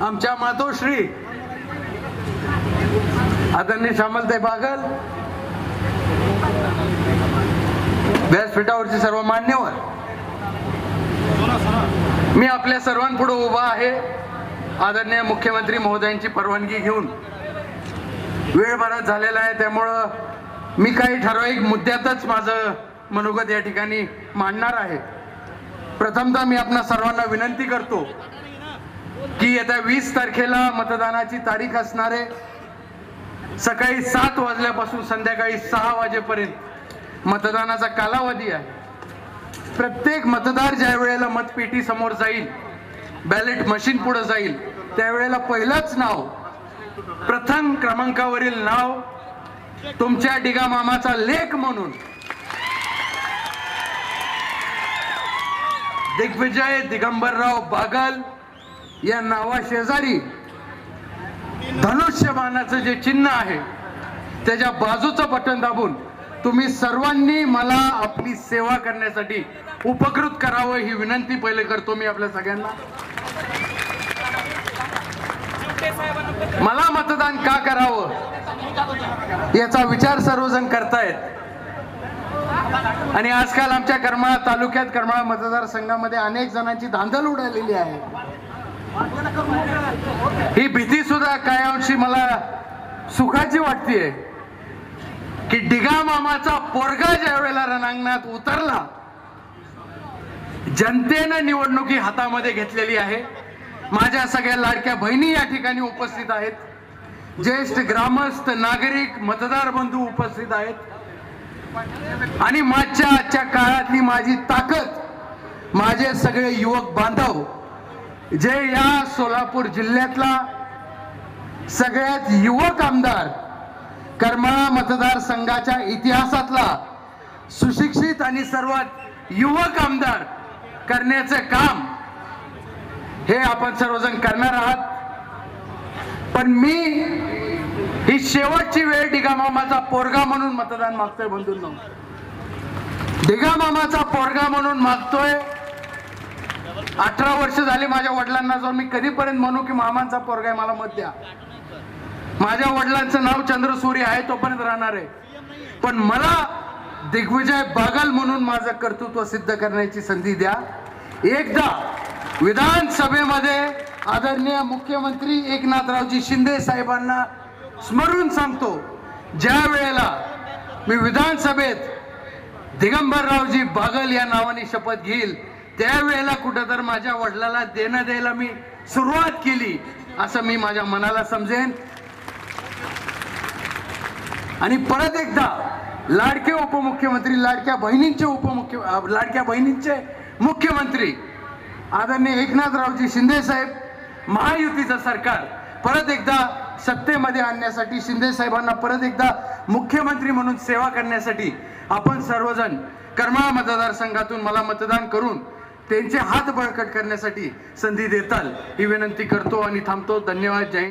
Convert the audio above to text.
आमच्या मातोश्री. आदरणीय श्यामलताई बागल. व्यासपीठावरचे सर्व मान्यवर. मी आपल्या सर्वांपुढे उभा आहे. आदरणीय मुख्यमंत्री महोदयांची परवानगी घेऊन. वेळ बराच झालेला आहे त्यामुळं मी काही ठराविक मुद्द्यातच माझं मनोगत या ठिकाणी मांडणार आहे. प्रथमतः मी आपणा सर्वांना विनंती करतो की येत्या वीस तारखेला मतदानाची तारीख असणारे सकाळी सात वाजल्यापासून संध्याकाळी सहा वाजेपर्यंत मतदानाचा कालावधी आहे. प्रत्येक मतदार ज्या वेळेला मतपेटी समोर जाईल बॅलेट मशीन पुढे जाईल त्यावेळेला पहिलंच नाव प्रथम क्रमांकावरील नाव तुमच्या डिगा मामाचा लेख म्हणून. दिग्विजय दिगंबरराव बागल या नावा शेजारी. धनुष्यबाणाचं जे चिन्ह आहे त्याच्या बाजूचं बटन दाबून तुम्ही सर्वांनी मला आपली सेवा करण्यासाठी उपकृत करावं ही विनंती पहिले करतो मी आपल्या सगळ्यांना. मला मतदान का करावं? याचा विचार सर्वजण करतायत. आणि आजकाल आमच्या करमाळा तालुक्यात करमाळा मतदारसंघामध्ये अनेक जणांची धांदल उडालेली आहे. ही भीती सुद्धा काय अंशी मला सुखाची वाटतेय की डिगा मामाचा पोरगा ज्या वेळेला रणांगणात उतरला जनतेनं निवडणुकी हातामध्ये घेतलेली आहे. माझ्या सगळ्या लाडक्या बहिणी या ठिकाणी उपस्थित आहेत. ज्येष्ठ ग्रामस्थ नागरिक मतदार बंधू उपस्थित आहेत. आणि मागच्या आजच्या काळातली माझी ताकद माझे सगळे युवक बांधव जे या सोलापूर जिल्ह्यातला सगळ्यात युवक आमदार करमाळा मतदारसंघाच्या इतिहासातला सुशिक्षित आणि सर्वात युवक आमदार करण्याचं काम हे आपण सर्वजण करणार आहात. पण मी ही शेवटची वेळ डिगामामाचा पोरगा म्हणून मतदान मागतोय बंधूंना. डिगामामाचा पोरगा म्हणून मागतोय. अठरा वर्ष झाली माझ्या वडिलांना जाऊन मी कधीपर्यंत म्हणू की मामांचा पोरगा आहे मला मत द्या. माझ्या वडिलांचं नाव चंद्रसूर्य आहे तोपर्यंत राहणार आहे. पण मला दिग्विजय बागल म्हणून माझं कर्तृत्व सिद्ध करण्याची संधी द्या. एकदा विधानसभेमध्ये आदरणीय मुख्यमंत्री एकनाथरावजी शिंदे साहेबांना स्मरून सांगतो ज्या वेळेला मी विधानसभेत दिगंबररावजी बागल या नावाने शपथ घेईल त्यावेळेला कुठं तर माझ्या वडिलाला देणं द्यायला मी सुरुवात केली असं मी माझ्या मनाला समजेन. आणि परत एकदा लाडके उपमुख्यमंत्री लाडक्या बहिणींचे उपमुख्य लाडक्या बहिणींचे मुख्यमंत्री आदरणीय एकनाथरावजी शिंदे साहेब महायुतीचं सरकार परत एकदा सत्तेमध्ये आणण्यासाठी शिंदे साहेबांना परत एकदा मुख्यमंत्री म्हणून सेवा करण्यासाठी आपण सर्वजण करमाळा मतदारसंघातून मला मतदान करून त्यांचे हात बळकट करण्यासाठी संधी देताल ही विनंती करतो आणि थांबतो. धन्यवाद. जय